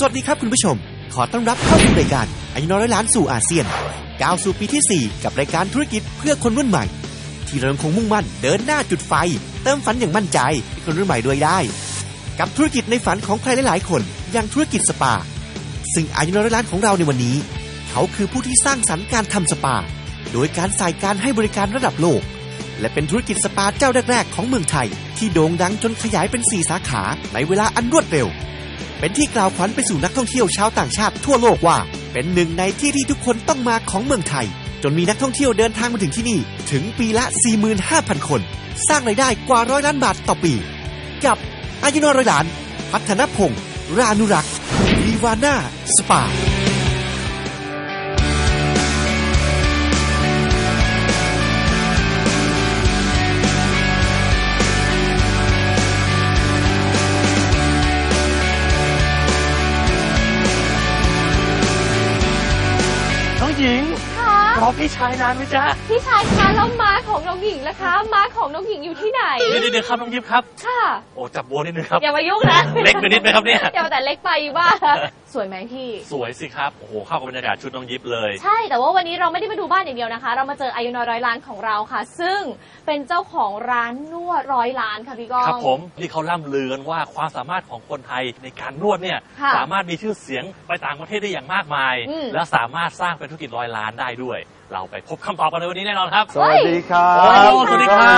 สวัสดีครับคุณผู้ชม ขอต้อนรับเข้าสู่รายการอายุน้อยร้อยล้านสู่อาเซียนก้าวสู่ปีที่ 4 กับรายการธุรกิจเพื่อคนรุ่นใหม่ ที่เราคงมุ่งมั่นเดินหน้าจุดไฟ เติมฝันอย่างมั่นใจให้คนรุ่นใหม่ด้วยได้ กับธุรกิจในฝันของใครหลายๆคนอย่างธุรกิจสปา ซึ่งอายุน้อยร้อยล้านของเราในวันนี้ เขาคือผู้ที่สร้างสรรค์การทำสปา โดยการใส่การให้บริการระดับโลก และเป็นธุรกิจสปาเจ้าแรกๆ ของเมืองไทย ที่โด่งดังจนขยายเป็น 4 สาขาในเวลาอันรวดเร็ว เป็นที่กล่าวขวัญไปสู่นักท่องเที่ยวชาวต่างชาติทั่วโลกว่า เป็นหนึ่งในที่ที่ทุกคนต้องมาของเมืองไทย จนมีนักท่องเที่ยวเดินทางมาถึงที่นี่ ถึงปีละ 45,000 คน สร้างรายได้กว่าร้อยล้านบาทต่อปี กับอายุนอยร้อยล้าน พัฒนพงศ์รานุรักษ์วีวาน่าสปา พี่ชายนานไหมจ๊ะพี่ชายคะแล้วม้าของน้องหญิงล่ะคะม้าของน้องหญิงอยู่ที่ไหน เดี๋ยวเดี๋ยวครับน้องยิบครับ ค่ะ โอ้จับบัวนิดนึงครับ อย่ามายุ่งนะเล็กไปนิดไหมครับเนี่ยอย่ามาแต่เล็กไปบ้าสวยไหมพี่ สวยสิครับโอ้โหเข้ากับบรรยากาศชุดน้องยิบเลย ใช่แต่ว่าวันนี้เราไม่ได้มาดูบ้านอย่างเดียวนะคะ เรามาเจออายุน้อยร้อยล้านของเราค่ะ ซึ่งเป็นเจ้าของร้านนวดร้อยล้านค่ะพี่ก้องครับผมที่เขาล่ำลือกันว่าความสามารถของคนไทยในการนวดเนี่ยค่ะสามารถมีชื่อเสียงไปต่างประเทศได้อย่างมากมายอืมและสามารถสร้างเป็นธุรกิจร้อยล้านได้ด้วย เราไปพบคำตอบกันในวันนี้แน่นอนครับ สวัสดีครับโอ้สวัสดีครั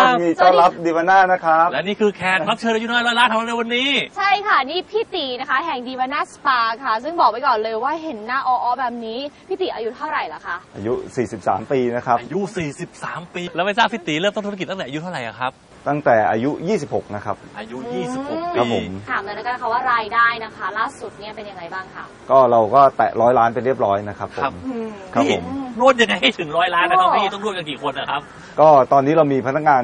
บ ยินดีต้อนรับดีวาน่านะครับ และนี่คือแขกรับเชิญอายุน้อยร้อยล้านของเราในวันนี้ ใช่ค่ะ นี่พี่ตีนะคะ แห่งดีวาน่าสปาค่ะ ซึ่งบอกไว้ก่อนเลยว่าเห็นหน้าอ้อๆแบบนี้ พี่ตีอายุเท่าไหร่ล่ะคะ อายุ 43 ปีนะครับ อายุ 43 ปี แล้วไม่ทราบพี่ตีเริ่มต้นธุรกิจตั้งแต่อายุเท่าไหร่อะครับ ตั้งแต่อายุ 26 นะครับ อายุอืม26ครับปีผม ถามเลยแล้วกันค่ะว่ารายได้นะคะ ล่าสุดเนี่ยเป็นยังไงบ้างคะก็เราก็แตะร้อยล้านไปเรียบร้อยนะครับผครับ ม อืม ครับพี่ผม นวดยังไงให้ถึงร้อยล้านนะครับโอ้พี่ต้องนวดกันกี่คนนะครับ ก็ตอนนี้เรามีพนักงาน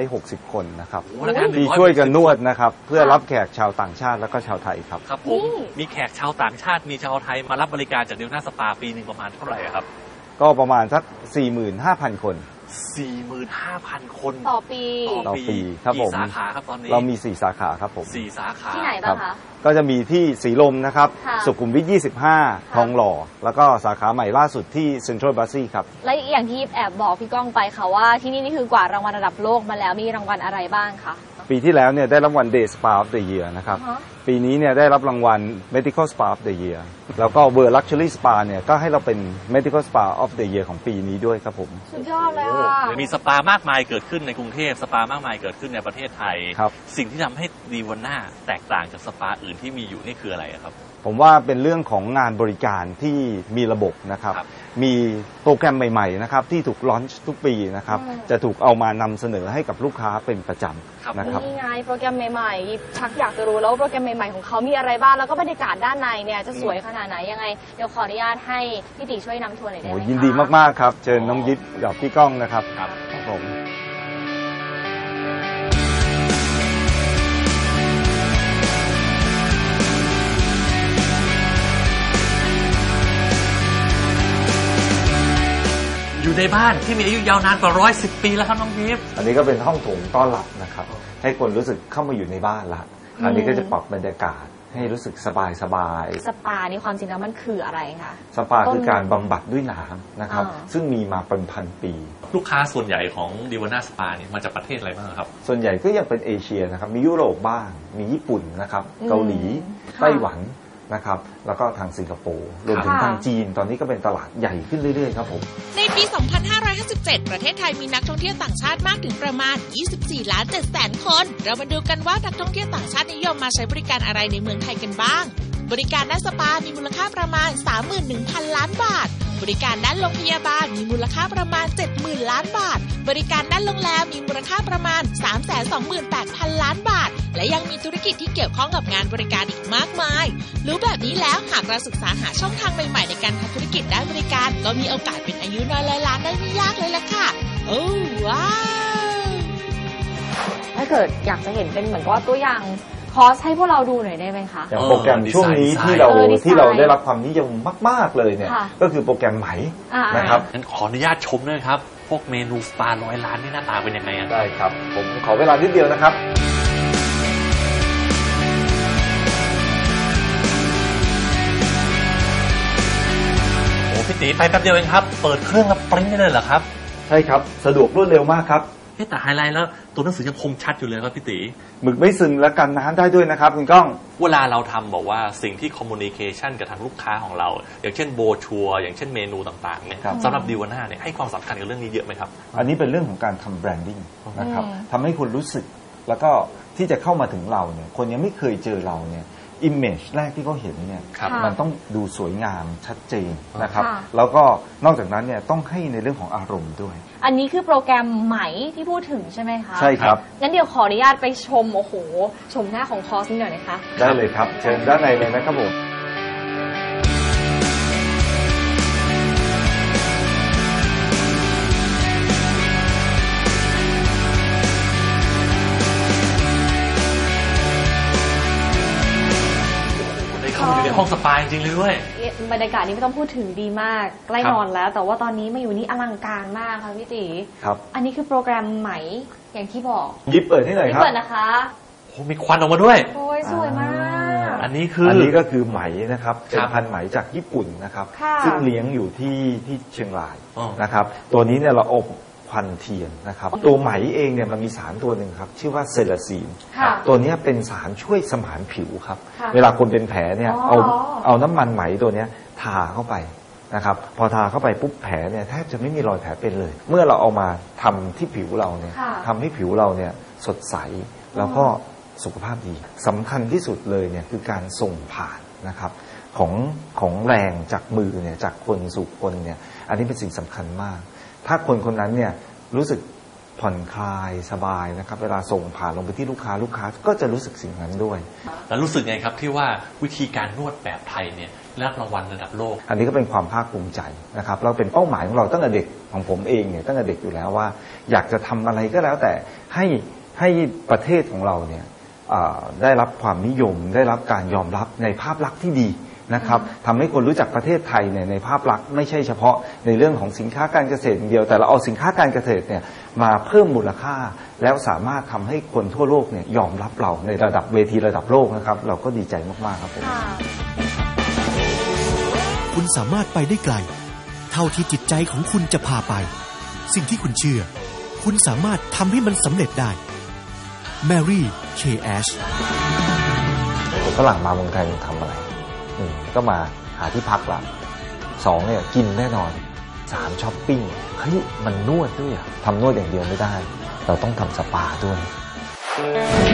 160 คนนะครับโอ้พนักงานที่160 ช่วยกันนวดนะครับเพื่อค่ะรับแขกชาวต่างชาติแล้วก็ชาวไทยครับ ครับผมนี่ มีแขกชาวต่างชาติมีชาวไทยมารับบริการจากเดลน่าสปาปีหนึ่งประมาณเท่าไหร่อะครับ ก็ประมาณสัก 45,000 คน 45,000 คนต่อปี ต่อปีครับผม กี่สาขาครับตอนนี้เรามี 4 สาขาครับผมสี่สาขา ที่ไหนครับ้างคะ ก็จะมีที่สีลมนะครับ ค่ะสุขุมวิท 25 ทองหล่อ แล้วก็สาขาใหม่ล่าสุดที่เซ็นทรัลบัสซี่ครับ และอย่างที่แอบบอกพี่ก้องไปค่ะว่าที่นี่นี่คือกว่ารางวัลระดับโลกมาแล้วมีรางวัลอะไรบ้างคะ ปีที่แล้วเนี่ยได้รับรางวัล Day Spa of the Year นะครับอ่าฮะปีนี้เนี่ยได้รับรางวัล Medical Spa of the Year แล้วก็ World Luxury Spa เนี่ยก็ให้เราเป็น Medical Spa of the Year ของปีนี้ด้วยครับผม สุดยอดเลยโอ้ค่ะเดี๋ยวมีสปามากมายเกิดขึ้นในกรุงเทพสปามากมายเกิดขึ้นในประเทศไทย ครับสิ่งที่ทำให้ดีวันหน้าแตกต่างจากสปาอื่นที่มีอยู่นี่คืออะไรอะครับ ผมว่าเป็นเรื่องของงานบริการที่มีระบบนะครับ ครับ มีโปรแกรมใหม่ๆนะครับที่ถูกลอนช์ทุกปีนะครับ อืม จะถูกเอามานำเสนอให้กับลูกค้าเป็นประจครับำนะครับ นี่ไงโปรแกรมใหม่ๆ ชักอยากจะรู้แล้วว่าโปรแกรมใหม่ๆ ของเขามีอะไรบ้าง แล้วก็บรรยากาศด้านในเนี่ยจะสวยขนาดไหนยังไง เดี๋ยวขออนุญาตให้พี่ติช่วยนำทัวร์หน่อยได้ไหโอ้มคะ ยินดีมากๆครับ เชิญน้องยิปกับพี่ก้องนะครับครับครับผม อยู่ในบ้านที่มีอายุยาวนานกว่าร้อยสิบปีแล้วครับน้องทิพย์อันนี้ก็เป็นห้องโถงต้อนรับนะครับ ให้คนรู้สึกเข้ามาอยู่ในบ้านละอันนี้ก็จะปรับบรรยากาศให้รู้สึกสบายสบายๆสปานี่ความจริงแล้วมันคืออะไรคะสปาคือการบำบัดด้วยน้ำนะครับอ่าซึ่งมีมาเป็นพันปี ลูกค้าส่วนใหญ่ของดีวาน่าสปาเนี่ยมาจากประเทศอะไรบ้างครับ ส่วนใหญ่ก็ยังเป็นเอเชียนะครับ มียุโรปบ้าง มีญี่ปุ่นนะครับอืมเกาหลีค่ะไต้หวัน นะครับแล้วก็ทางสิงคโปร์รวมถึงค่ะทางจีน ตอนนี้ก็เป็นตลาดใหญ่ขึ้นเรื่อยๆครับผมในปี 2557 ประเทศไทยมีนักท่องเที่ยวต่างชาติมากถึงประมาณ 24 ล้าน7แสนคน เรามาดูกันว่านักท่องเที่ยวต่างชาตินิยมมาใช้บริการอะไรในเมืองไทยกันบ้าง บริการด้านสปา มีมูลค่าประมาณ 31,000 ล้านบาท บริการด้านโรงพยาบาลมีมูลค่าประมาณ 70,000 ล้านบาท บริการด้านโรงแรมมีมูลค่าประมาณ 328,000 ล้านบาท และยังมีธุรกิจที่เกี่ยวข้องกับงานบริการอีกมากมาย รู้แบบนี้แล้วหากเราศึกษาหาช่องทางใหม่ๆในการทำธุรกิจด้านบริการ ก็มีโอกาสเป็นอายุน้อยร้อยล้านได้ไม่ยากเลยล่ะค่ะ โอ้ว้าวถ้าเกิดอยากจะเห็นเป็นเหมือนกับว่าตัวอย่าง พอสให้พวกเราดูหน่อยได้ไหมคะ อย่างโปรแกรมช่วงนี้ที่เราที่เราได้รับความนิยมมาก ๆ เลยเนี่ยก็คือโปรแกรมไหม่นะครับขออนุญาตชมด้วยครับ พวกเมนูสปาร้อยล้านนี่หน้าตาเป็นยังไงอะ ได้ครับ ผมขอเวลานิดเดียวนะครับ โอ้พี่ตีไปแป๊บเดียวเองครับ เปิดเครื่องแล้วปริ้นได้เลยเหรอครับ ใช่ครับ สะดวกรวดเร็วมากครับ เอ๊ะแต่ไฮไลท์แล้วตัวหนังสือยังคมชัดอยู่เลยครับพี่ตีหมึกไม่ซึมและกันน้ำได้ด้วยนะครับคุณก้อง เวลาเราทำบอกว่าสิ่งที่คอมมูนิเคชันกับทางลูกค้าของเรา อย่างเช่นโบชัวอย่างเช่นเมนูต่างๆเนี่ยครับสำหรับดีวาน่าเนี่ยให้ความสำคัญกับเรื่องนี้เยอะไหมครับ อันนี้เป็นเรื่องของการทำแบรนดิ้งนะครับอืมทำให้คนรู้สึกแล้วก็ที่จะเข้ามาถึงเราเนี่ยคนยังไม่เคยเจอเราเนี่ย อิมเมจแรกที่เขาเห็นเนี่ยครับมันต้องดูสวยงามชัดเจนนะครับ ค่ะ แล้วก็นอกจากนั้นเนี่ยต้องให้ในเรื่องของอารมณ์ด้วย อันนี้คือโปรแกรมไหมที่พูดถึงใช่ไหมคะใช่ครับ งั้นเดี๋ยวขออนุญาตไปชม โอ้โห ชมหน้าของคอร์สนี้หน่อยนะคะ ได้เลยครับ เชิญด้านในเลยนะครับผม ห้องสปาจริงๆเลยด้วย บรรยากาศนี้ไม่ต้องพูดถึงดีมาก ใกล้ครับ นอนแล้ว แต่ว่าตอนนี้มาอยู่นี่อลังการมากค่ะพี่ตีครับ อันนี้คือโปรแกรมไหมอย่างที่บอกยิบเปิดให้หน่อยนี่ครับ เปิดนะคะ โอ้มีควันออกมาด้วย โอ้ยสวยมาก อันนี้คืออั อันนี้ก็คือไหมนะครับคเป็นรับพันธุ์ไหมจากญี่ปุ่นนะครับ ค่ะซึ่งเลี้ยงอยู่ที่ที่เชียงรายอ๋อนะครับ ตัวนี้เนี่ยเราอบ ควันเทียนนะครับตัวไหมเองเนี่ยมันมีสารตัวหนึ่งครับ ชื่อว่าเซลาซีนค่ะตัวเนี้ยเป็นสารช่วยสมานผิวครับ ค่ะเวลาคนเป็นแผลเนี่ยอ๋อเอาเอาน้ำมันไหมตัวเนี้ยทาเข้าไปนะครับ พอทาเข้าไปปุ๊บแผลเนี่ยแทบจะไม่มีรอยแผลเป็นเลย เมื่อเราเอามาทำที่ผิวเราเนี่ยค่ะ ทำให้ผิวเราเนี่ยสดใสแล้วก็สุขภาพดีสำคัญที่สุดเลยเนี่ยคือการส่งผ่านนะครับ ของของแรงจากมือเนี่ยจากคนสู่คนเนี่ยอันนี้เป็นสิ่งสำคัญมาก ถ้าคนคนนั้นเนี่ยรู้สึกผ่อนคลายสบายนะครับ เวลาส่งผ่านลงไปที่ลูกค้าลูกค้าก็จะรู้สึกสิ่งนั้นด้วย แล้วรู้สึกไงครับที่ว่าวิธีการนวดแบบไทยเนี่ยได้รับรางวัลระดับโลก อันนี้ก็เป็นความภาคภูมิใจนะครับเราเป็นเป้าหมายของเราตั้งแต่เด็กของผมเองเนี่ยตั้งแต่เด็กอยู่แล้วว่า อยากจะทำอะไรก็แล้วแต่ให้ให้ประเทศของเราเนี่ยอ่าได้รับความนิยม ได้รับการยอมรับในภาพลักษณ์ที่ดี นะครับทำให้คนรู้จักประเทศไทยเนี่ยในภาพลักษณ์ไม่ใช่เฉพาะในเรื่องของสินค้าการเกษตรอย่างเดียว แต่เราเอาสินค้าการเกษตรเนี่ยมาเพิ่มมูลค่า แล้วสามารถทำให้คนทั่วโลกเนี่ยยอมรับเราในระดับเวทีระดับโลกนะครับ เราก็ดีใจมากๆครับผมค่ะคุณสามารถไปได้ไกล เท่าที่จิตใจของคุณจะพาไป สิ่งที่คุณเชื่อ คุณสามารถทำให้มันสำเร็จได้ Mary K. Ash ฝรั่งมาเมืองไทยทำอะไรหนึ่ง ก็มาหาที่พักละสองเนี่ยกินแน่นอนสามช้อปปิ้งเฮ้ยมันนวดด้วยอะทำนวดอย่างเดียวไม่ได้ เราต้องทำสปาด้วย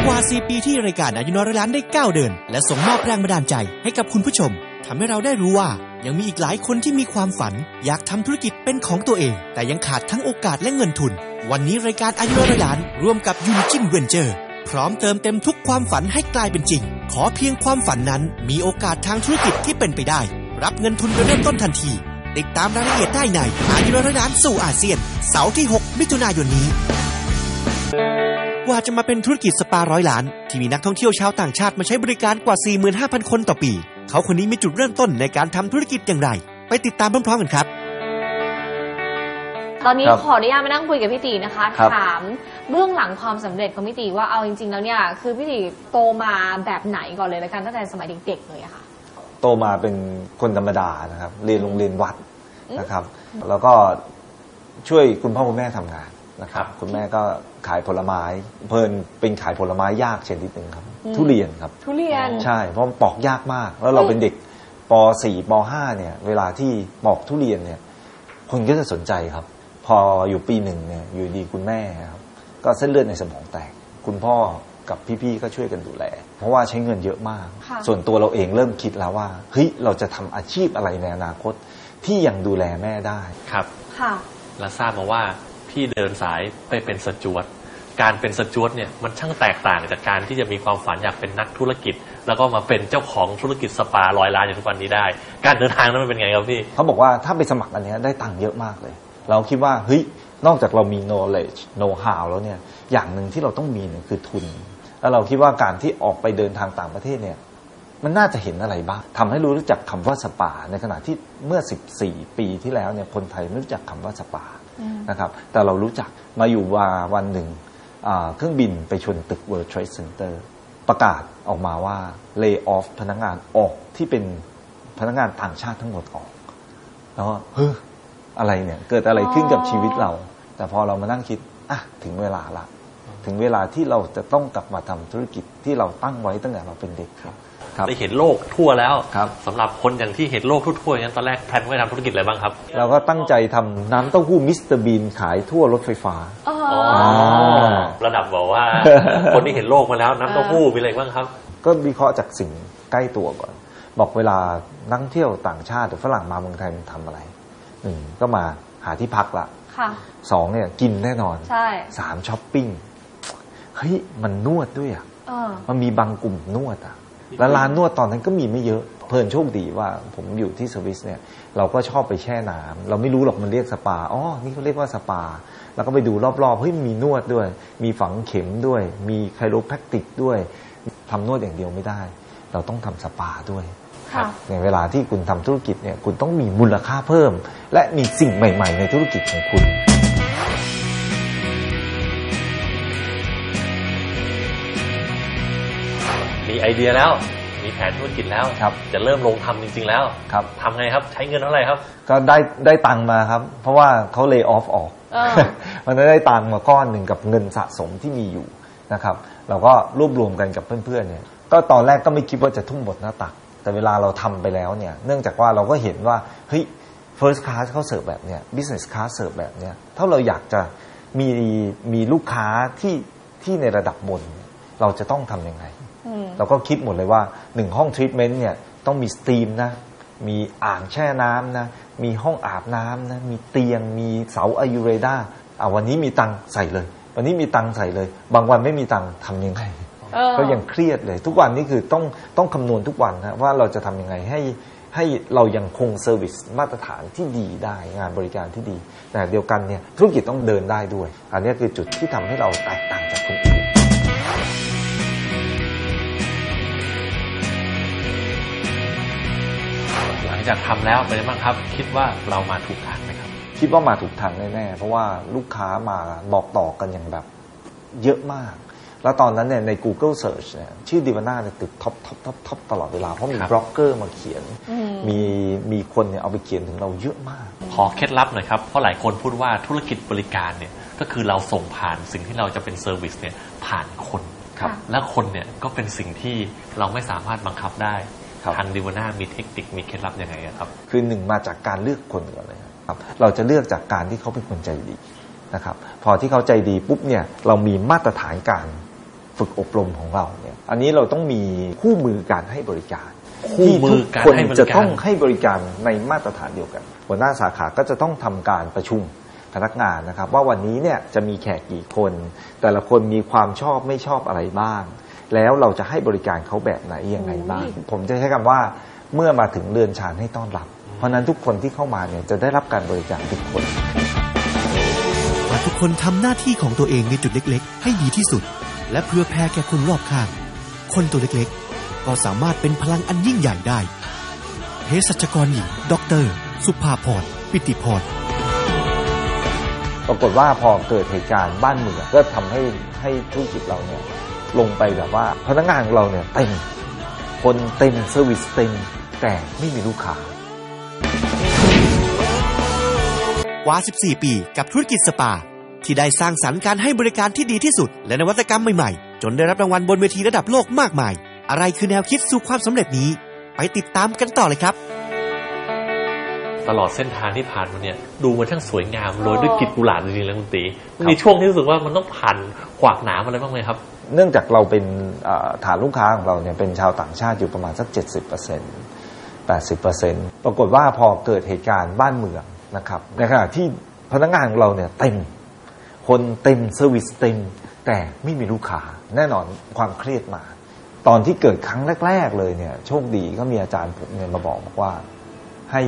กว่า 4 ปีที่รายการอายุน้อยร้อยล้านได้ก้าวเดิน และส่งมอบแรงบันดาลใจให้กับคุณผู้ชมทำให้เราได้รู้ว่า ยังมีอีกหลายคนที่มีความฝัน อยากทำธุรกิจเป็นของตัวเอง แต่ยังขาดทั้งโอกาสและเงินทุน วันนี้รายการอายุน้อยร้อยล้านร่วมกับยูนิจินเวนเจอร์ พร้อมเติมเต็มทุกความฝันให้กลายเป็นจริง ขอเพียงความฝันนั้นมีโอกาสทางธุรกิจที่เป็นไปได้ รับเงินทุนไปเริ่มต้นทันที ติดตามรายละเอียดได้ในอายุน้อยร้อยล้านสู่อาเซียน เสาร์ที่ 6 มิถุนายนนี้กว่าจะมาเป็นธุรกิจสปาร้อยล้าน ที่มีนักท่องเที่ยวชาวต่างชาติมาใช้บริการกว่า 45,000 คนต่อปี เขาคนนี้มีจุดเริ่มต้นในการทำธุรกิจอย่างไร ไปติดตามพร้อมๆกันครับ ตอนนี้ครับขออนุญาตมานั่งคุยกับพี่ตีนะคะ ครับถามเบื้องหลังความสำเร็จของพี่ตีว่าเอาจริง ๆ แล้วเนี่ยคือพี่ตีโตมาแบบไหนก่อนเลยละกันตั้งแต่สมัยเด็กๆเลยอะค่ะ โตมาเป็นคนธรรมดานะครับ เรียนโรงเรียนวัดนะครับ แล้วก็ช่วยคุณพ่อคุณแม่ทำงานนะครับ คุณแม่ก็ขายผลไม้ เพลินเป็นขายผลไม้ยากชนิดหนึ่งครับ อืม ทุเรียนครับ ทุเรียน ใช่เพราะมันปอกยากมาก แล้วเราอืมเป็นเด็กป .4 ป .5 เนี่ย เวลาที่ปอกทุเรียนเนี่ย คนก็จะสนใจครับ พออยู่ปีหนึ่งเนี่ยอยู่ดีคุณแม่ครับก็เส้นเลือดในสมองแตก คุณพ่อกับพี่ๆก็ช่วยกันดูแล เพราะว่าใช้เงินเยอะมากค่ะส่วนตัวเราเองเริ่มคิดแล้วว่าเฮ้ยเราจะทำอาชีพอะไรในอนาคตที่ยังดูแลแม่ได้ครับค่ะและทราบมาว่าพี่เดินสายไปเป็นสจวตการเป็นสจวตเนี่ยมันช่างแตกต่างจากการที่จะมีความฝันอยากเป็นนักธุรกิจ แล้วก็มาเป็นเจ้าของธุรกิจสปาร้อยล้านอย่างทุกวันนี้ได้ การเดินทางนั้นมันเป็นไงครับพี่เขาบอกว่าถ้าไปสมัครอันเนี้ยได้ตังค์เยอะมากเลย เราคิดว่าเฮ้ยนอกจากเรามี knowledge know how แล้วเนี่ยอย่างหนึ่งที่เราต้องมีเนี่ยคือทุน แล้วเราคิดว่าการที่ออกไปเดินทางต่างประเทศเนี่ยมันน่าจะเห็นอะไรบ้างทำให้รู้จักคำว่าสปา ในขณะที่เมื่อ 14 ปีที่แล้วเนี่ยคนไทยไม่รู้จักคำว่าสปาอืมนะครับแต่เรารู้จักมาอยู่ว่าวันหนึ่งอ่าเครื่องบินไปชนตึก World Trade Center ประกาศออกมาว่า lay off พนักงานออกที่เป็นพนักงานต่างชาติทั้งหมดออกแล้วก็เฮ้อ อะไรเนี่ย เกิดอะไรขึ้นกับชีวิตเรา แต่พอเรามานั่งคิดอะถึงเวลาละ ถึงเวลาที่เราจะต้องกลับมาทำธุรกิจที่เราตั้งไว้ตั้งแต่เราเป็นเด็กครับครับได้เห็นโลกทั่วแล้วครับสำหรับคนอย่างที่เห็นโลกทั่วๆอย่างนั้นตอนแรกแพลนไว้ทำธุรกิจอะไรบ้างครับ เราก็ตั้งใจทำน้ำเต้าหู้มิสเตอร์บีนขายทั่วรถไฟฟ้าอ๋ออ๋ออระดับบอกว่า คนที่เห็นโลกมาแล้วน้ำเต้าหู้มีอะไรบ้างครับ ก็วิเคราะห์จากสิ่งใกล้ตัวก่อน บอกเวลานักท่องเที่ยวต่างชาติหรือฝรั่งมาเมืองไทยมันทำอะไร หนึ่งก็มาหาที่พักละค่ะ สองเนี่ยกินแน่นอนใช่สามช้อปปิ้งเฮ้ยมันนวดด้วยอะเออมันมีบางกลุ่มนวดอะแล้วร้านนวดตอนนั้นก็มีไม่เยอะ เพลินโชคดีว่าผมอยู่ที่สวิสเนี่ย เราก็ชอบไปแช่น้ำเราไม่รู้หรอกมันเรียกสปาอ๋อนี่เขาเรียกว่าสปา แล้วก็ไปดูรอบๆเฮ้ยมีนวดด้วย มีฝังเข็มด้วย มีไคโรแพคติกด้วยทำนวดอย่างเดียวไม่ได้ เราต้องทำสปาด้วย ค่ะในเวลาที่คุณทำธุรกิจเนี่ยคุณต้องมีมูลค่าเพิ่ม และมีสิ่งใหม่ ๆ ในธุรกิจของคุณมีไอเดียแล้วมีแผนธุรกิจแล้วครับ จะเริ่มลงทำจริง ๆ แล้วครับทำไงครับใช้เงินเท่าไหร่ครับ ก็ได้ได้ตังค์มาครับ เพราะว่าเขาเล y o ออฟออกเออมันได้ตังค์มาก้อนหนึ่งกับเงินสะสมที่มีอยู่นะครับ เราก็รวบรวมกันกับเพื่อนๆเนี่ย ก็ตอนแรกก็ไม่คิดว่าจะทุ่มบทหน้าตัก แต่เวลาเราทำไปแล้วเนี่ย เนื่องจากว่าเราก็เห็นว่าเฮ้ย first class เขาเสิร์ฟแบบเนี้ย business class เสิร์ฟแบบเนี้ยถ้าเราอยากจะมีมีลูกค้าที่ที่ในระดับบน เราจะต้องทำยังไงอืมเราก็คิดหมดเลยว่าหนึ่งห้องทรีทเมนต์เนี่ยต้องมีสตรีมนะมีอ่างแช่น้ำนะมีห้องอาบน้ำนะมีเตียงมีเสาอายุเรดาอ่าวันนี้มีตังค์ใส่เลย วันนี้มีตังค์ใส่เลย บางวันไม่มีตังค์ทำยังไงเออ ก็ยังเครียดเลย ทุกวันนี้คือต้องต้องคำนวณทุกวันนะว่าเราจะทำยังไงให้ให้เรายังคงเซอร์วิสมาตรฐานที่ดีได้งานบริการที่ดีแต่เดียวกันเนี่ยธุรกิจต้องเดินได้ด้วย อันนี้คือจุดที่ทำให้เราแตกต่างจากคนอื่นหลังจากทำแล้วเป็นยังไงบ้างครับ คิดว่าเรามาถูกทางไหมครับ คิดว่ามาถูกทางแน่ๆเพราะว่าลูกค้ามาบอกต่อกันอย่างแบบเยอะมาก แล้วตอนนั้นเนี่ยใน Google Search เนี่ยชื่อดิวาน่าเนี่ยติดท็อปท็อปท็อปท็อปตลอดเวลา เพราะมีครับบล็อกเกอร์มาเขียนอืมมีมีคนเนี่ยเอาไปเขียนถึงเราเยอะมาก ขอเคล็ดลับหน่อยครับ เพราะหลายคนพูดว่าธุรกิจบริการเนี่ยก็คือเราส่งผ่านสิ่งที่เราจะเป็นเซอร์วิสเนี่ยผ่านคนครับและคนเนี่ยก็เป็นสิ่งที่เราไม่สามารถบังคับได้ครับทางดิวาน่ามีเทคนิคมีเคล็ดลับยังไงอะครับ คือหนึ่งมาจากการเลือกคนก่อนเลยครับเราจะเลือกจากการที่เขาเป็นคนใจดีนะครับพอที่เขาใจดีปุ๊บเนี่ยเรามีมาตรฐานการ ฝึกอบรมของเราเนี่ยอันนี้เราต้องมีคู่มือการให้บริการคู่มือการที่ทุคนให้บริการจะต้องให้บริการในมาตรฐานเดียวกัน หัวหน้าสาขาก็จะต้องทำการประชุมพนักงานนะครับว่าวันนี้เนี่ยจะมีแขกกี่คน แต่ละคนมีความชอบไม่ชอบอะไรบ้าง แล้วเราจะให้บริการเขาแบบไหนยังไงบ้าง ผมจะใช้คำว่าเมื่อมาถึงเรือนชานให้ต้อนรับ เพราะฉะนั้นทุกคนที่เข้ามาเนี่ยจะได้รับการบริการทุกคนว่าทุกคนทำหน้าที่ของตัวเองในจุดเล็ก ๆ ให้ดีที่สุด และเพื่อแผ่แก่คนรอบข้าง คนตัวเล็กๆ ก็สามารถเป็นพลังอันยิ่งใหญ่ได้เภสัชกรหญิงดอกเตอรสุภาพรปิติพรปรากฏว่าพอเกิดเหตุการณ์บ้านเมืองก็ทำให้ให้ธุรกิจเราเนี่ยลงไปแบบว่าพนักงานของเราเนี่ยเต็มคนเต็มเซอร์วิสเต็มแต่ไม่มีลูกค้ากว่า 14 ปีกับธุรกิจสปา ที่ได้สร้างสรรค์การให้บริการที่ดีที่สุด และนวัตกรรมใหม่ๆ จนได้รับรางวัลบนเวทีระดับโลกมากมาย อะไรคือแนวคิดสู่ความสำเร็จนี้ ไปติดตามกันต่อเลยครับ ตลอดเส้นทางที่ผ่านมาเนี่ยดูมันช่างสวยงามโรยด้วยโอ้กลีบกุหลาบจริงๆแล้วคุณตีครับมีช่วงที่รู้สึกว่ามันต้องผ่านขวากหนามอะไรบ้างไหมครับ เนื่องจากเราเป็นเอ่อฐานลูกค้าของเราเนี่ยเป็นชาวต่างชาติอยู่ประมาณสัก 70% 80%ปรากฏว่าพอเกิดเหตุการณ์บ้านเมืองนะครับในขณะที่พนักงานของเราเนี่ยเต็ม คนเต็มเซอร์วิสเต็ม แต่ไม่มีลูกค้าแน่นอนความเครียดมา ตอนที่เกิดครั้งแรก ๆ เลยเนี่ย โชคดีก็มีอาจารย์ผมเนี่ยมาบอกบอกว่าให้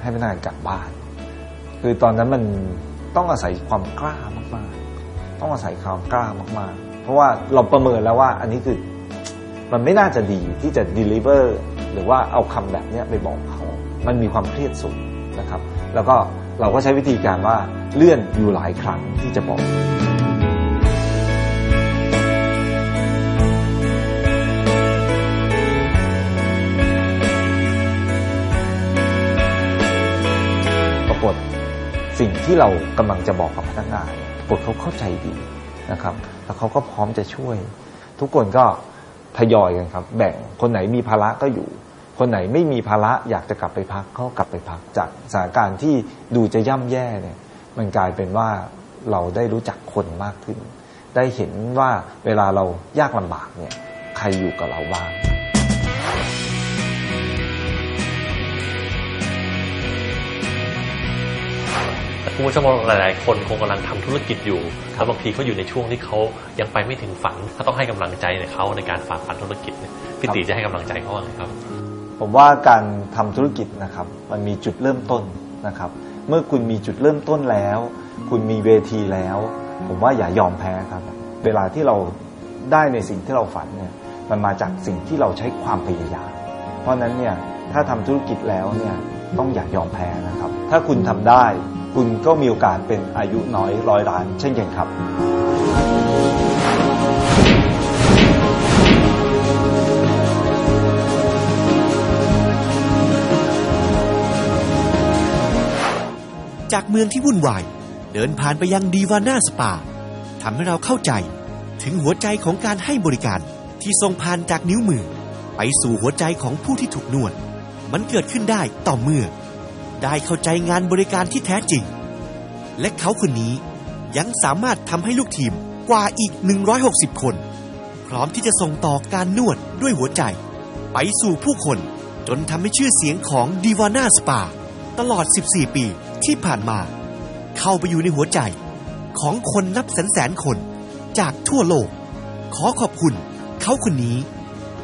ให้พนักงานกลับบ้าน คือตอนนั้นมันต้องอาศัยความกล้ามากๆ ต้องอาศัยความกล้ามากๆ เพราะว่าเราประเมินแล้วว่าอันนี้คือมันไม่น่าจะดีที่จะ deliver หรือว่าเอาคำแบบนี้ไปบอกเขา มันมีความเครียดสูงนะครับ แล้วก็ เราก็ใช้วิธีการว่าเลื่อนอยู่หลายครั้งที่จะบอกปรากฏสิ่งที่เรากำลังจะบอกกับพนักงานปรากฏเขาเข้าใจดีนะครับ แล้วเขาก็พร้อมจะช่วย ทุกคนก็ทยอยกันครับ แบ่งคนไหนมีภาระก็อยู่ คนไหนไม่มีภาระอยากจะกลับไปพักก็กลับไปพักจากสถานการณ์ที่ดูจะย่ำแย่เนี่ยมันกลายเป็นว่าเราได้รู้จักคนมากขึ้น ได้เห็นว่าเวลาเรายากลำบากเนี่ยใครอยู่กับเราบ้างคุณผู้ชมหลาย ๆ คนคงกำลังทำธุรกิจอยู่แล้วบางทีเขาอยู่ในช่วงที่เขายังไปไม่ถึงฝันก็ต้องให้กำลังใจในเขาในการฝ่าฟันธุรกิจพี่ติจะให้กำลังใจเขาว่าไงครับ ผมว่าการทำธุรกิจนะครับ มันมีจุดเริ่มต้นนะครับ เมื่อคุณมีจุดเริ่มต้นแล้ว คุณมีเวทีแล้ว ผมว่าอย่ายอมแพ้ครับ เวลาที่เราได้ในสิ่งที่เราฝันเนี่ยมันมาจากสิ่งที่เราใช้ความพยายาม เพราะนั้นเนี่ยถ้าทำธุรกิจแล้วเนี่ยต้องอย่ายอมแพ้นะครับ ถ้าคุณทำได้ คุณก็มีโอกาสเป็นอายุน้อยร้อยล้านเช่นกันครับ จากเมืองที่วุ่นวาย เดินผ่านไปยังดีวาน่าสปาทำให้เราเข้าใจ ถึงหัวใจของการให้บริการที่ส่งผ่านจากนิ้วมือ ไปสู่หัวใจของผู้ที่ถูกนวด มันเกิดขึ้นได้ต่อเมื่อ ได้เข้าใจงานบริการที่แท้จริง และเขาคนนี้ยังสามารถทำให้ลูกทีมกว่าอีก 160 คน พร้อมที่จะส่งต่อการนวดด้วยหัวใจ ไปสู่ผู้คนจนทำให้ชื่อเสียงของดีวาน่าสปา ตลอด 14 ปี ที่ผ่านมาเข้าไปอยู่ในหัวใจของคนนับแสนแสนคนจากทั่วโลก ขอขอบคุณเขาคนนี้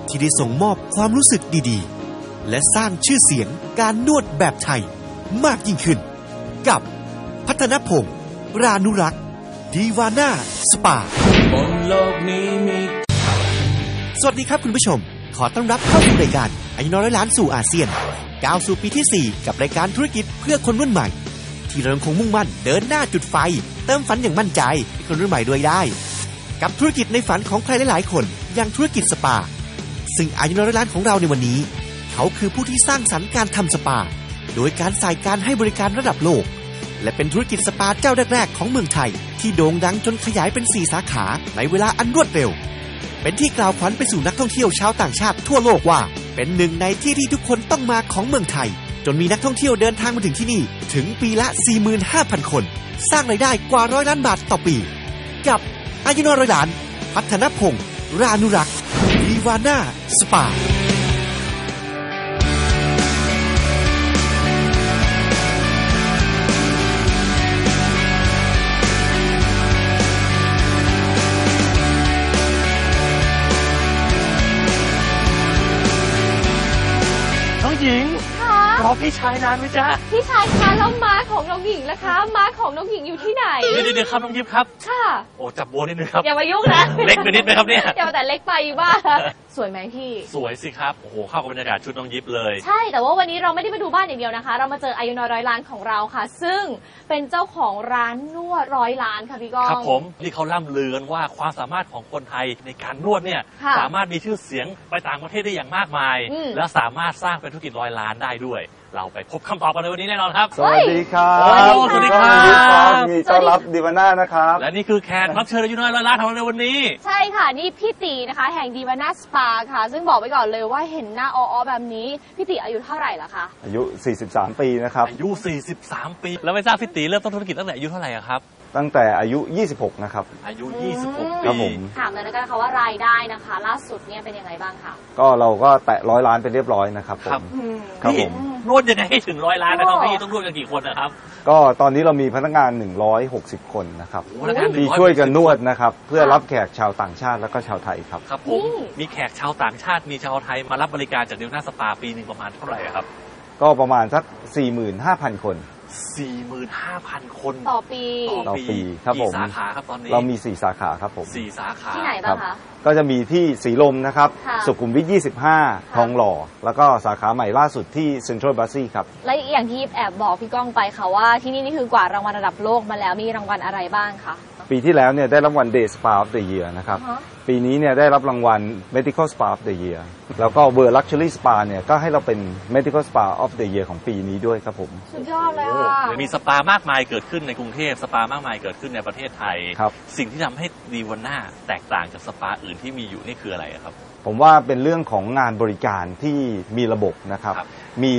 ที่ได้ส่งมอบความรู้สึกดีๆ และสร้างชื่อเสียงการนวดแบบไทยมากยิ่งขึ้น กับพัฒนพงศ์รานุรักษ์ดีวาน่าสปาบนโลกนี้มีสวัสดีครับคุณผู้ชม ขอต้อนรับเข้าสู่รายการอายุน้อยร้อยล้านสู่อาเซียนก้าวสู่ปีที่ 4 กับรายการธุรกิจเพื่อคนรุ่นใหม่ ที่เรายังคงมุ่งมั่นเดินหน้าจุดไฟ เติมฝันอย่างมั่นใจให้คนรุ่นใหม่ด้วยได้ กับธุรกิจในฝันของใครหลายๆคน อย่างธุรกิจสปา ซึ่งอายุนร้อยล้านของเราในวันนี้ เขาคือผู้ที่สร้างสรรค์การทำสปา โดยการใส่การให้บริการระดับโลก และเป็นธุรกิจสปาเจ้าแรกๆของเมืองไทย ที่โด่งดังจนขยายเป็น 4 สาขาในเวลาอันรวดเร็ว เป็นที่กล่าวขวัญไปสู่นักท่องเที่ยวชาวต่างชาติทั่วโลกว่า เป็นหนึ่งในที่ที่ทุกคนต้องมาของเมืองไทย จนมีนักท่องเที่ยวเดินทางมาถึงที่นี่ถึงปีละ 45,000 คน สร้างรายได้กว่าร้อยล้านบาทต่อปี กับอายุนร้อยล้าน พัฒนพงศ์รานุรักษ์วีวาน่าสปา พี่ชายนานไหมจ๊ะ พี่ชายคะแล้วม้า ของน้องหญิงล่ะคะ ม้าของน้องหญิงอยู่ที่ไหน เดี๋ยวเดี๋ยวครับน้องยิบครับ ค่ะ โอ้จับโบนิดนึงครับ อย่ามายุ่งนะเล็กไปนิดไหมครับเนี่ย อย่ามาแต่เล็กไปบ้าสวยไหมพี่ สวยสิครับ โอ้โหเข้ากับบรรยากาศชุดน้องยิบเลย ใช่ แต่ว่าวันนี้เราไม่ได้มาดูบ้านอย่างเดียวนะคะ เรามาเจออายุน้อยร้อยล้านของเราค่ะ ซึ่งเป็นเจ้าของร้านนวดร้อยล้านค่ะพี่ก้อง ครับผมที่เขาล่ำลือกันว่าความสามารถของคนไทยในการนวดเนี่ยค่ะสามารถมีชื่อเสียงไปต่างประเทศได้อย่างมากมาย อืม และสามารถสร้างเป็นธุรกิจร้อยล้านได้ด้วย เราไปพบคำตอบกันในวันนี้แน่นอนครับ สวัสดีครับโอ้สวัสดีครับสวัสดีครับ มีต้อนรับดีวาน่านะครับ และนี่คือแขกรับเชิญอายุน้อยร้อยล้านของเราในวันนี้ ใช่ค่ะ นี่พี่ตีนะคะ แห่งดีวาน่าสปาค่ะ ซึ่งบอกไว้ก่อนเลยว่าเห็นหน้าอ้อๆแบบนี้ พี่ตีอายุเท่าไหร่ละคะ อายุ 43 ปีนะครับ อายุ 43 ปี แล้วไม่ทราบพี่ตีเริ่มต้นธุรกิจตั้งแต่อายุเท่าไหร่อะครับตั้งแต่อายุ 26 นะครับ อายุอืม26ครัปีบผมถามเลยนะคะว่ารายได้นะคะ ล่าสุดเนี่ยเป็นยังไงบ้างคะ ก็เราก็แตะร้อยล้านไปเรียบร้อยนะครับผครับมอืมครับนี่ผม นวดยังไงให้ถึงร้อยล้านนะโอ้ต้องพี่ต้องนวดกันกี่คนนะครับ ก็ตอนนี้เรามีพนักงาน 160 คนนะครับโอ้พนักงานที่160ช่วยกันนวดนะครับ เพื่อค่ะรับแขกชาวต่างชาติแล้วก็ชาวไทยครับ ครับผมนี่มีแขกชาวต่างชาติมีชาวไทยมารับบริการจากเดลน่าสปาปีหนึ่งประมาณเท่าไหร่อะครับ ก็ประมาณสัก 45,000 คน 45,000 คนต่อปี ต่อปีครับผม กี่สาขาครับตอนนี้เรามี 4 สาขาครับผมสี่สาขาที่ไหนคบ้ารังคะ ก็จะมีที่สีลมนะครับ ค่ะสุขุมวิท 25 ทองหล่อ แล้วก็สาขาใหม่ล่าสุดที่เซ็นทรัลบัสซี่ครับ และอย่างที่แอบบอกพี่ก้องไปค่ะว่าที่นี่นี่คือกว่ารางวัลระดับโลกมาแล้วมีรางวัลอะไรบ้างคะ ปีที่แล้วเนี่ยได้รางวัล Day Spa of the Year นะครับฮะปีนี้เนี่ยได้รับรางวัล Medical Spa of the Year แล้วก็ World Luxury Spa เนี่ยก็ให้เราเป็น Medical Spa of the Year ของปีนี้ด้วยครับผม สุดยอดเลยค่ะมีสปามากมายเกิดขึ้นในกรุงเทพสปามากมายเกิดขึ้นในประเทศไทย ครับ สิ่งที่ทำให้ดีวันหน้าแตกต่างจากสปาอื่นที่มีอยู่นี่คืออะไรอะครับ ผมว่าเป็นเรื่องของงานบริการที่มีระบบนะครับ ครับ มี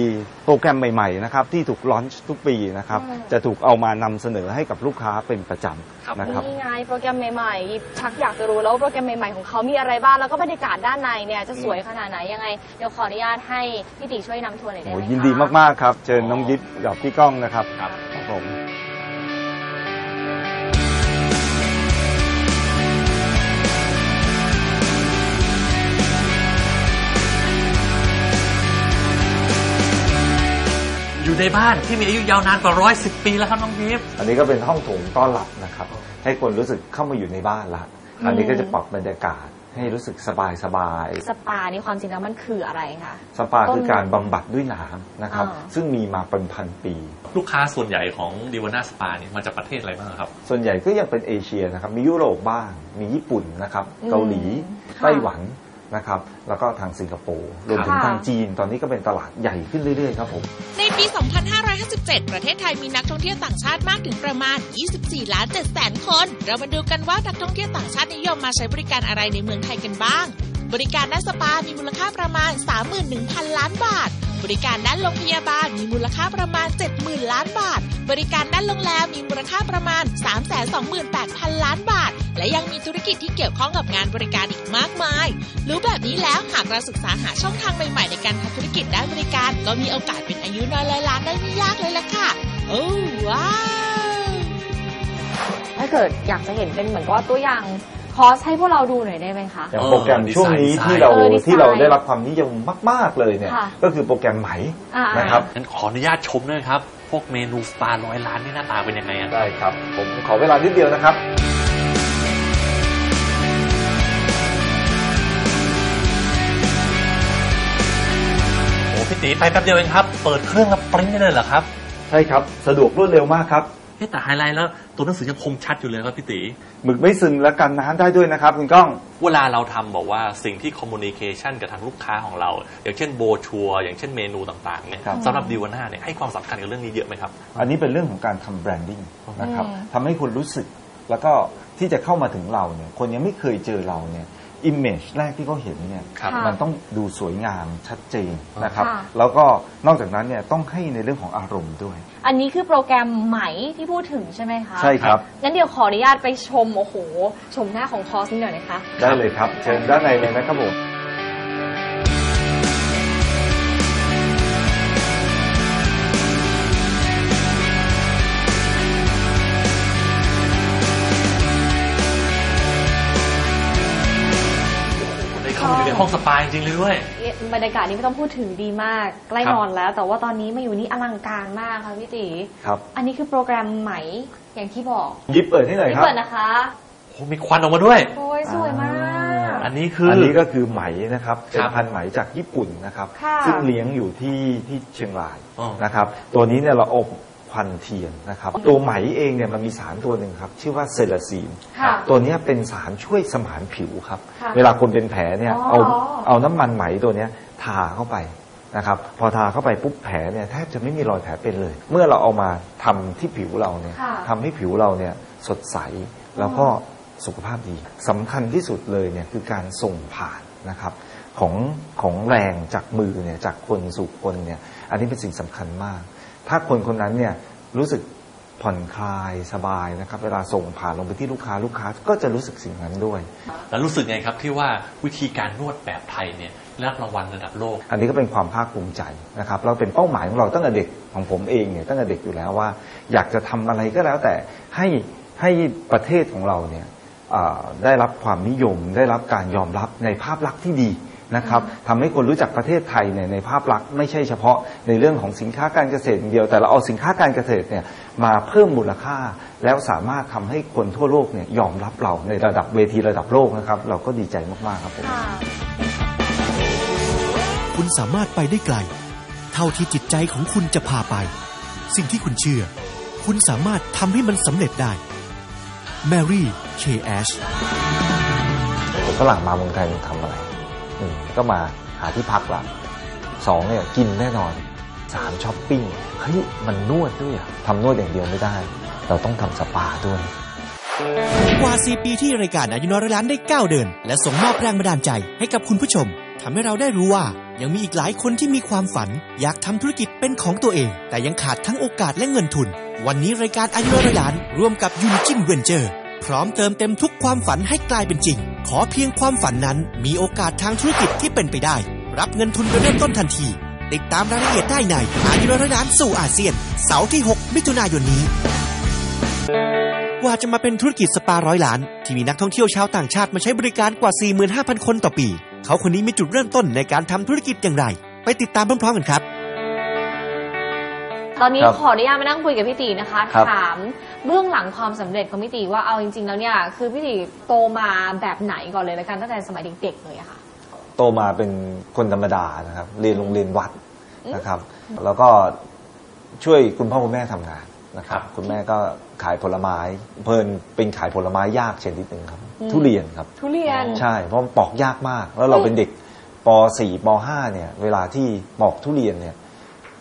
โปรแกรมใหม่ๆนะครับที่ถูกลอนช์ทุกปีนะครับอืม จะถูกเอามานำเสนอให้กับลูกค้าเป็นประจครับำนะครับ นี่ไงโปรแกรมใหม่ๆ ชักอยากจะรู้แล้วว่าโปรแกรมใหม่ๆ ของเขามีอะไรบ้าง แล้วก็บรรยากาศด้านในเนี่ยจะสวยขนาดไหนยังไง เดี๋ยวขออนุญาตให้พี่ติช่วยนำทัวร์หน่อยได้โอ้ไหมคะ ยินดีมาก ๆ ครับ เชิญน้องยิปกับพี่ก้องนะครับ ครับ ครับผม อยู่ในบ้านที่มีอายุยาวนานกว่าร้อยสิบปีแล้วครับน้องพีฟอันนี้ก็เป็นห้องโถงต้อนรับนะครับ ให้คนรู้สึกเข้ามาอยู่ในบ้านละอันนี้ก็จะปรับบรรยากาศให้รู้สึกสบายสบายๆสปานี่ความจริงแล้วมันคืออะไรคะสปาคือการบำบัดด้วยน้ำนะครับอ่าซึ่งมีมาเป็นพันปี ลูกค้าส่วนใหญ่ของดีวาน่าสปาเนี่ยมาจากประเทศอะไรบ้างครับ ส่วนใหญ่ก็ยังเป็นเอเชียนะครับ มียุโรปบ้าง มีญี่ปุ่นนะครับอืมเกาหลีค่ะไต้หวัน นะครับ แล้วก็ทางสิงคโปร์รวมถึงค่ะทางจีน ตอนนี้ก็เป็นตลาดใหญ่ขึ้นเรื่อยๆครับผม ในปี 2557 ประเทศไทยมีนักท่องเที่ยวต่างชาติมากถึงประมาณ 24 ล้าน7แสนคน เรามาดูกันว่านักท่องเที่ยวต่างชาตินิยมมาใช้บริการอะไรในเมืองไทยกันบ้าง บริการด้านสปา มีมูลค่าประมาณ 31,000 ล้านบาท บริการด้านโรงพยาบาลมีมูลค่าประมาณ 70,000 ล้านบาท บริการด้านโรงแรมมีมูลค่าประมาณ 328,000 ล้านบาท และยังมีธุรกิจที่เกี่ยวข้องกับงานบริการอีกมากมาย รู้แบบนี้แล้วหากเราศึกษาหาช่องทางใหม่ๆในการทำธุรกิจด้านบริการ ก็มีโอกาสเป็นอายุน้อยร้อยล้านได้ไม่ยากเลยล่ะค่ะ โอ้ว้าวถ้าเกิดอยากจะเห็นเป็นเหมือนกับว่าตัวอย่าง คอร์สให้พวกเราดูหน่อยได้ไหมคะ อย่างเออโปรแกรมช่วงนี้ดีไซน์ที่เราเออดีไซน์ที่เราได้รับความนิยมมาก ๆ เลยเนี่ย ค่ะก็คือโปรแกรมไหมอ่านะครับ งั้นขออนุญาตชมด้วยครับ พวกเมนูสปาร้อยล้านนี่หน้าตาเป็นยังไงอะ ได้ครับ ผมขอเวลานิดเดียวนะครับ โอ้พี่ตีไปแป๊บเดียวเองครับ เปิดเครื่องแล้วปริ้นได้เลยเหรอครับ ใช่ครับ สะดวกรวดเร็วมากครับ เฮ้แต่ไฮไลท์แล้วตัวหนังสือยังคมชัดอยู่เลยครับพี่ตีหมึกไม่ซึมและกันน้ำได้ด้วยนะครับคุณก้อง เวลาเราทำบอกว่าสิ่งที่คอมมูนิเคชันกับทางลูกค้าของเรา อย่างเช่นโบชัวอย่างเช่นเมนูต่างๆเนี่ยครับ สำหรับดีวาน่าเนี่ยให้ความสำคัญกับเรื่องนี้เยอะไหมครับ อันนี้เป็นเรื่องของการทำแบรนดิ้งนะครับอืมทำให้คนรู้สึกแล้วก็ที่จะเข้ามาถึงเราเนี่ยคนยังไม่เคยเจอเราเนี่ย อิมเมจแรกที่เขาเห็นเนี่ยครับ ค่ะ มันต้องดูสวยงามชัดเจนนะครับ ค่ะ แล้วก็นอกจากนั้นเนี่ยต้องให้ในเรื่องของอารมณ์ด้วย อันนี้คือโปรแกรมใหม่ที่พูดถึงใช่ไหมคะใช่ครับ งั้นเดี๋ยวขออนุญาตไปชม โอ้โห ชมหน้าของคอร์สนี้หน่อยนะคะ ได้เลยครับ เชิญด้านในเลยนะครับผม ห้องสปาจริงเลยด้วย บรรยากาศนี้ไม่ต้องพูดถึงดีมาก ใกล้ครับนอนแล้ว แต่ว่าตอนนี้มาอยู่นี่อลังการมากค่ะพี่ตีครับ อันนี้คือโปรแกรมใหม่อย่างที่บอกยิบเปิดให้หน่อยนี่ครับเปิดนะคะ โอ้มีควันออกมาด้วย โอ้ยสวยมาก อันนี้คืออั นนี้ก็คือไหมนะครับเป็นรับพันธุ์ไหมจากญี่ปุ่นนะครับ ค่ะ ซึ่งเลี้ยงอยู่ที่ที่เชียงรายอ๋อนะครับ ตัวนี้เนี่ยเราอบ ควันเทียนนะครับ ตัวไหมเองเนี่ยมันมีสารตัวหนึ่งครับ ชื่อว่าเซลาซีน ค่ะตัวเนี้ยเป็นสารช่วยสมานผิวครับ ค่ะเวลาคนเป็นแผลเนี่ยอ๋อเอาเอาน้ำมันไหมตัวเนี้ยทาเข้าไปนะครับ พอทาเข้าไปปุ๊บแผลเนี่ยแทบจะไม่มีรอยแผลเป็นเลย เมื่อเราเอามาทำที่ผิวเราเนี่ยค่ะทำให้ผิวเราเนี่ยสดใสแล้วก็สุขภาพดีสำคัญที่สุดเลยเนี่ยคือการส่งผ่านนะครับ ของของแรงจากมือเนี่ยจากคนสู่คนเนี่ยอันนี้เป็นสิ่งสำคัญมาก ถ้าคนคนนั้นเนี่ยรู้สึกผ่อนคลายสบายนะครับ เวลาส่งผ่านลงไปที่ลูกค้าลูกค้าก็จะรู้สึกสิ่งนั้นด้วย แล้วรู้สึกไงครับที่ว่าวิธีการนวดแบบไทยเนี่ยได้รับรางวัลระดับโลก อันนี้ก็เป็นความภาคภูมิใจนะครับ เราเป็นเป้าหมายของเราตั้งแต่เด็กของผมเองเนี่ยตั้งแต่เด็กอยู่แล้วว่า อยากจะทำอะไรก็แล้วแต่ให้ให้ประเทศของเราเนี่ยอ่าได้รับความนิยม ได้รับการยอมรับในภาพลักษณ์ที่ดี นะครับทำให้คนรู้จักประเทศไทยเนี่ยในภาพลักษณ์ไม่ใช่เฉพาะในเรื่องของสินค้าการเกษตรอย่างเดียว แต่เราเอาสินค้าการเกษตรเนี่ยมาเพิ่มมูลค่า แล้วสามารถทำให้คนทั่วโลกเนี่ยยอมรับเราในระดับเวทีระดับโลกนะครับ เราก็ดีใจมากๆครับผมค่ะคุณสามารถไปได้ไกล เท่าที่จิตใจของคุณจะพาไป สิ่งที่คุณเชื่อ คุณสามารถทำให้มันสำเร็จได้ Mary K. Ash ฝรั่งมาเมืองไทยมันทำอะไร หนึ่งก็มาหาที่พักละสองเนี่ยกินแน่นอนสามช้อปปิ้งเฮ้ยมันนวดด้วยทำนวดอย่างเดียวไม่ได้ เราต้องทำสปาด้วยกว่า 4 ปีที่รายการอายุน้อยร้อยล้านได้ก้าวเดิน และส่งมอบแรงบันดาลใจให้กับคุณผู้ชมทำให้เราได้รู้ว่า ยังมีอีกหลายคนที่มีความฝัน อยากทำธุรกิจเป็นของตัวเอง แต่ยังขาดทั้งโอกาสและเงินทุน วันนี้รายการอายุน้อยร้อยล้านร่วมกับยูนิจินเวนเจอร์ พร้อมเติมเต็มทุกความฝันให้กลายเป็นจริง ขอเพียงความฝันนั้นมีโอกาสทางธุรกิจที่เป็นไปได้ รับเงินทุนไปเริ่มต้นทันที ติดตามรายละเอียดได้ในอายุน้อยร้อยล้านสู่อาเซียน เสาร์ที่ 6 มิถุนายนนี้ กว่าจะมาเป็นธุรกิจสปาร้อยล้าน ที่มีนักท่องเที่ยวชาวต่างชาติมาใช้บริการกว่า 45,000 คนต่อปี เขาคนนี้มีจุดเริ่มต้นในการทำธุรกิจอย่างไร ไปติดตามพร้อมๆกันครับ ตอนนี้ครับขออนุญาตมานั่งคุยกับพี่ตีนะคะ ครับถามเบื้องหลังความสำเร็จของพี่ตีว่าเอาจริง ๆ แล้วเนี่ยคือพี่ตีโตมาแบบไหนก่อนเลยละกันตั้งแต่สมัยเด็กๆเลยอะค่ะ โตมาเป็นคนธรรมดานะครับเรียนโรงเรียนวัดนะครับ แล้วก็ช่วยคุณพ่อคุณแม่ทำงานนะครับคุณแม่ก็ขายผลไม้ เพลินเป็นขายผลไม้ยากชนิดหนึ่งครับ อืม ทุเรียนครับ ทุเรียน ใช่เพราะมันปอกยากมาก แล้วเราเป็นเด็กป .4 ป .5 เนี่ย เวลาที่ปอกทุเรียนเนี่ย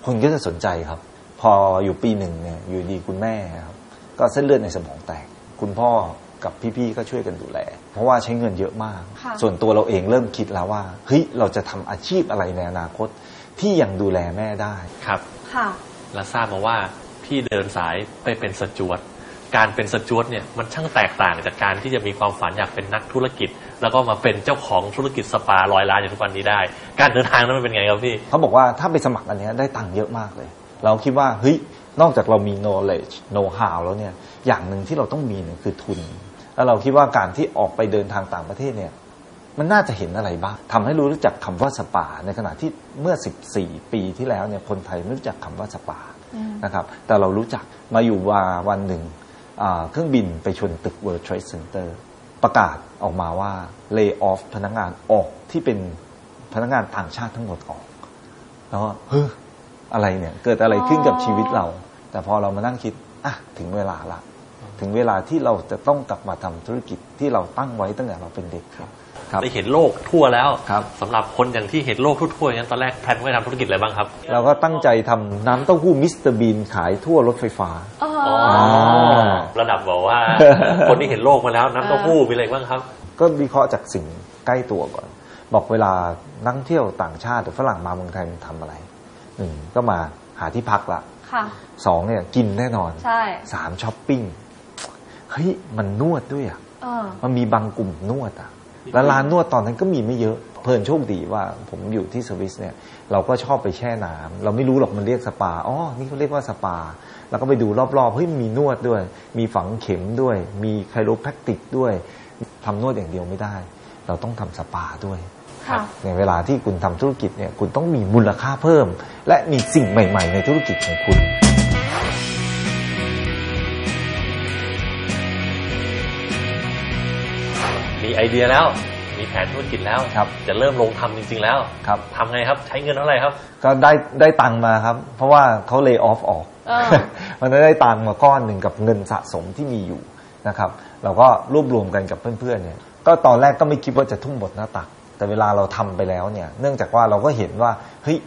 คนก็จะสนใจครับพ ออยู่ปีหนึ่งเนี่ยอยู่ดีคุณแม่ครับก็เส้นเลือดในสมองแตก คุณพ่อกับพี่ๆก็ช่วยกันดูแล เพราะว่าใช้เงินเยอะมากค่ะส่วนตัวเราเองเริ่มคิดแล้วว่าเฮ้ยเราจะทำอาชีพอะไรในอนาคต ที่ยังดูแลแม่ได้ครับค่ะและทราบมาว่าพี่เดินสายไปเป็นสจวตการเป็นสจวตเนี่ยมันช่างแตกต่างจากการที่จะมีความฝันอยากเป็นนักธุรกิจ แล้วก็มาเป็นเจ้าของธุรกิจสปาร้อยล้านอย่างทุกวันนี้ได้ การเดินทางนั้นมันเป็นไงครับพี่เขาบอกว่าถ้าไปสมัครอันเนี้ยได้ตังค์เยอะมากเลย เราคิดว่าเฮ้ยนอกจากเรามี knowledge know how แล้วเนี่ยอย่างหนึ่งที่เราต้องมีเนี่ยคือทุน แล้วเราคิดว่าการที่ออกไปเดินทางต่างประเทศเนี่ยมันน่าจะเห็นอะไรบ้างทำให้รู้จักคำว่าสปา ในขณะที่เมื่อ 14 ปีที่แล้วเนี่ยคนไทยไม่รู้จักคำว่าสปานะครับแต่เรารู้จักมาอยู่วาวันหนึ่งอ่าเครื่องบินไปชนตึก World Trade Center ประกาศออกมาว่า lay off พนักงานออกที่เป็นพนักงานต่างชาติทั้งหมดออก แล้วก็เฮ้ย อะไรเนี่ย เกิดอะไรขึ้นกับชีวิตเรา แต่พอเรามานั่งคิดอะถึงเวลาละ ถึงเวลาที่เราจะต้องกลับมาทำธุรกิจที่เราตั้งไว้ตั้งแต่เราเป็นเด็กครับครับได้เห็นโลกทั่วแล้วครับสำหรับคนอย่างที่เห็นโลกทั่วๆอย่างนั้นตอนแรกแพลนไว้ทำธุรกิจอะไรบ้างครับ เราก็ตั้งใจทำน้ำเต้าหู้มิสเตอร์บีนขายทั่วรถไฟฟ้าอ๋ออ๋อระดับบอกว่า คนที่เห็นโลกมาแล้วน้ำเต้าหู้มีอะไรบ้างครับ ก็วิเคราะห์จากสิ่งใกล้ตัวก่อน บอกเวลานักท่องเที่ยวต่างชาติหรือฝรั่งมาเมืองไทยมันทำอะไร หนึ่งก็มาหาที่พักละค่ะสองเนี่ยกินแน่นอนใช่สามช้อปปิ้งเฮ้ยมันนวดด้วยอะเออมันมีบางกลุ่มนวดอะแล้วร้านนวดตอนนั้นก็มีไม่เยอะเพลินโชคดีว่าผมอยู่ที่สวิสเนี่ยเราก็ชอบไปแช่น้ำเราไม่รู้หรอกมันเรียกสปาอ๋อนี่เขาเรียกว่าสปา แล้วก็ไปดูรอบๆเฮ้ยมีนวดด้วย มีฝังเข็มด้วย มีไคโรแพคติกด้วยทำนวดอย่างเดียวไม่ได้ เราต้องทำสปาด้วย ค่ะในเวลาที่คุณทำธุรกิจเนี่ยคุณต้องมีมูลค่าเพิ่ม และมีสิ่งใหม่ ๆ ในธุรกิจของคุณมีไอเดียแล้วมีแผนธุรกิจแล้วครับจะเริ่มลงทำจริง ๆ แล้วครับทำไงครับใช้เงินเท่าไหร่ครับ ก็ได้ได้ตังค์มาครับ เพราะว่าเขาเล y off ออกเออมันได้ตังค์มาก้อนหนึ่งกับเงินสะสมที่มีอยู่นะครับ เราก็รวบรวมกันกับเพื่อนๆเนี่ยก็ตอนแรกก็ไม่คิดว่าจะทุ่มบทหน้าตัก แต่เวลาเราทำไปแล้วเนี่ย เนื่องจากว่าเราก็เห็นว่าเฮ้ย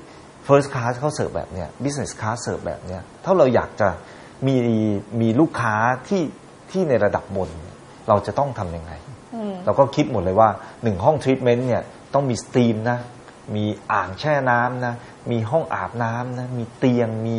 first class เขาเสิร์ฟแบบเนี้ย business class เสิร์ฟแบบเนี้ยถ้าเราอยากจะมีมีลูกค้าที่ที่ในระดับบนเนี่ยเราจะต้องทำยังไงอืมเราก็คิดหมดเลยว่าหนึ่งห้องทรีทเมนต์เนี่ยต้องมีสตรีมนะ มีอ่างแช่น้ำนะ มีห้องอาบน้ำนะ มีเตียงมี